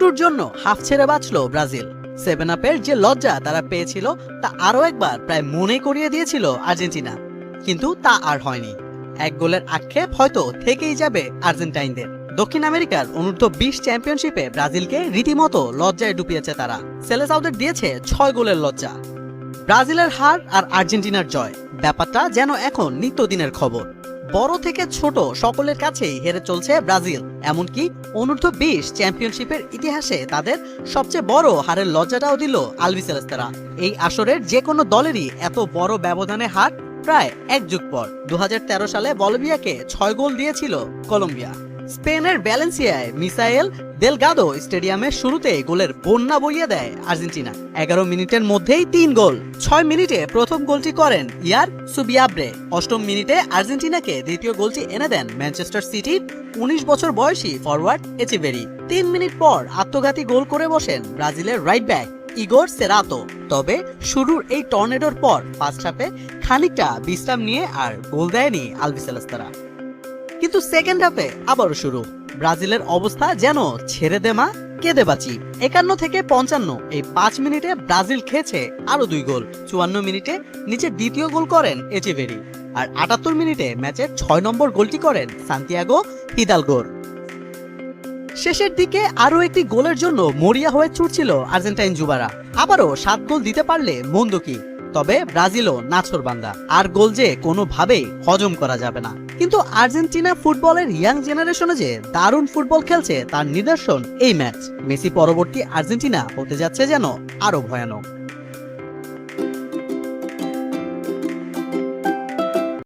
একটুর জন্য হাফ ছেড়ে বাঁচল ব্রাজিল। সেভেন আপের যে লজ্জা তারা পেয়েছিল, তা আরও একবার প্রায় মনে করিয়ে দিয়েছিল আর্জেন্টিনা। কিন্তু তা আর হয়নি। এক গোলের আক্ষেপ হয়তো থেকেই যাবে আর্জেন্টাইনদের। দক্ষিণ আমেরিকার অনূর্ধ্ব বিশ চ্যাম্পিয়নশিপে ব্রাজিলকে রীতিমতো লজ্জায় ডুবিয়েছে তারা। সেলেসাউদের দিয়েছে ছয় গোলের লজ্জা। ব্রাজিলের হার আর আর্জেন্টিনার জয়। ব্যাপারটা যেন এখন নিত্যদিনের খবর। বড় থেকে ছোট সকলের কাছেই হেরে চলছে ব্রাজিল। এমনকি অনূর্ধ্ব বিশ চ্যাম্পিয়নশিপের ইতিহাসে তাদের সবচেয়ে বড় হারের লজ্জাটাও দিল আলভিসেলেস্তারা এই আসরের যে কোনো দলেরই এত বড় ব্যবধানে হার প্রায় এক যুগ পর। দু হাজার তেরো সালে বলভিয়াকে ছয় গোল দিয়েছিল কলম্বিয়া। স্পেনের ব্যালেন্সিয়ায় মিসাইল দেলগাদো স্টেডিয়ামে শুরুতে গোলের বন্যা বইয়ে দেয় আর্জেন্টিনা। এগারো মিনিটের মধ্যেই তিন গোল। ছয় মিনিটে প্রথম গোলটি করেন ইয়ার সুবিয়াব্রে। অষ্টম মিনিটে আর্জেন্টিনাকে দ্বিতীয় গোলটি এনে দেন ম্যানচেস্টার সিটির উনিশ বছর বয়সী ফরওয়ার্ড এচিবেরি। তিন মিনিট পর আত্মঘাতী গোল করে বসেন ব্রাজিলের রাইট ব্যাক ইগোর সেরাতো। তবে শুরুর এই টর্নেডোর পর হাফে খানিকটা বিশ্রাম নিয়ে আর গোল দেয়নি আলবিসেলেস্তারা কিন্তু সেকেন্ড হাফে আবারও শুরু। ব্রাজিলের অবস্থা যেন ছেড়ে দেমা কেঁদে বাঁচি। একান্ন থেকে পঞ্চান্ন, এই পাঁচ মিনিটে ব্রাজিল খেয়েছে আরও দুই গোল। চুয়ান্ন মিনিটে নিচে দ্বিতীয় গোল করেন এচেভেরি। আর আটাত্তর মিনিটে ম্যাচের ছয় নম্বর গোলটি করেন সান্তিয়াগো হিদালগোর। শেষের দিকে আরও একটি গোলের জন্য মরিয়া হয়ে ছুটছিল আর্জেন্টাইন যুবারা। আবারও সাত গোল দিতে পারলে মন্দ কি? তবে ব্রাজিলও নাছর বান্দা। আর গোল যে কোনোভাবেই হজম করা যাবে না। কিন্তু আর্জেন্টিনা ফুটবলের ইয়াং জেনারেশনে যে দারুণ ফুটবল খেলছে, তার নিদর্শন এই ম্যাচ। মেসি পরবর্তী আর্জেন্টিনা হতে যাচ্ছে যেন আরও ভয়ানক।